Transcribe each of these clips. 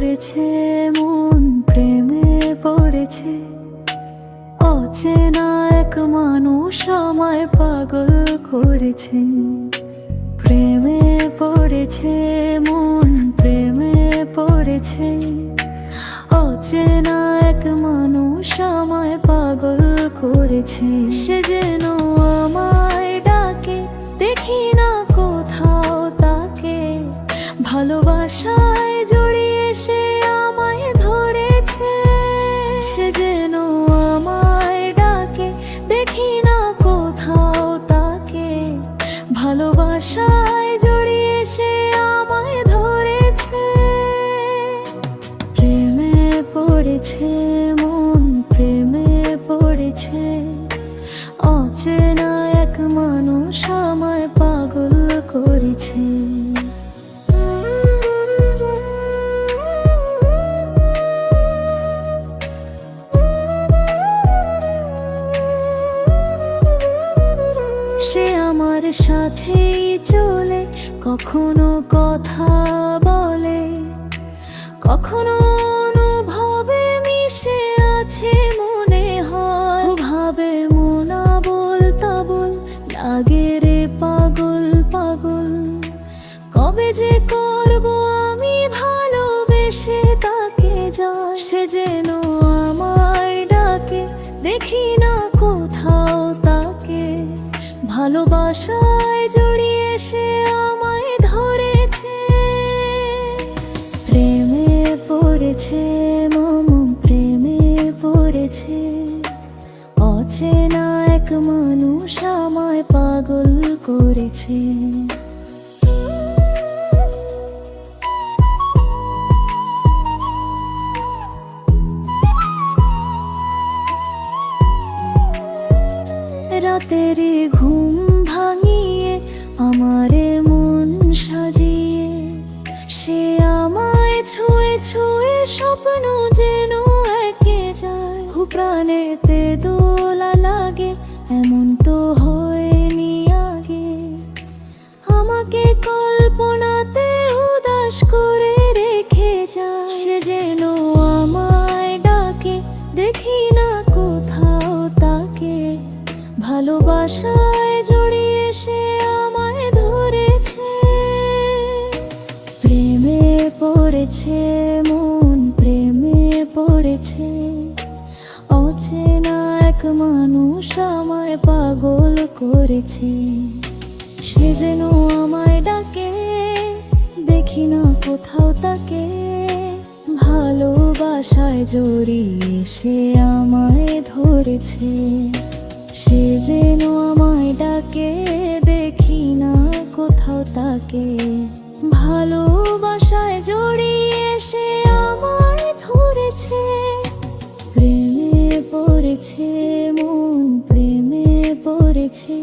পড়েছে মন, প্রেমে পড়েছে। অচেনা এক মানুষ আমায় পাগল করেছে। প্রেমে পড়েছে মন, প্রেমে পড়েছে। অচেনা এক মানুষ আমায় পাগল করেছে। সে যেন আমায় ডাকে, দেখি না কোথাও তাকে। ভালোবাসায় সে যেন আমায় ডাকে, দেখি না কোথাও তাকে। ভালোবাসায় জড়িয়ে সে আমায় ধরেছে। প্রেমে পড়েছে মন, প্রেমে পড়েছে। অচেনা এক মানুষ আমায় পাগল করেছে। সাথেই চলে, কখনো কথা বলে, কখনো অনুভবে মিশে আছে মনে হয়। ভাবে মোনা বল লাগে রে পাগল পাগল। কবে যে করব আমি ভালোবেসে তাকে যা সে যেন আমায় ডাকে, দেখি ভালোবাসায় জড়িয়ে সে আমায় ধরেছে। প্রেমে পড়েছে, মম প্রেমে পড়েছে। অচেনা এক মানুষ আমায় পাগল করেছে। রাতেরই ঘুম প্রাণেতে দোলা লাগে, এমন তো হয়নি আগে। আমাকে কল্পনাতে উদাস করে রেখে যায়। সে যেন আমায় ডাকে, দেখি না কোথাও তাকে। ভালোবাসায় জড়িয়ে সে আমায় ধরেছে। প্রেমে পড়েছে মন, প্রেমে পড়েছে। অচেনা এক মানুষ আমায় পাগল করেছে। সে যেন আমায় ডাকে, দেখি না কোথাও তাকে। ভালোবাসায় জড়িয়ে সে আমায় ধরেছে। সে যেন আমায় ডাকে, দেখি না কোথাও তাকে। ভালোবাসায় জড়িয়ে সে আমায় ধরেছে। পড়েছে মন প্রেমে পড়েছে।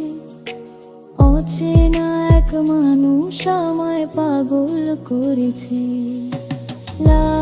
অচেনা এক মানুষ আমায় পাগল করেছে। লা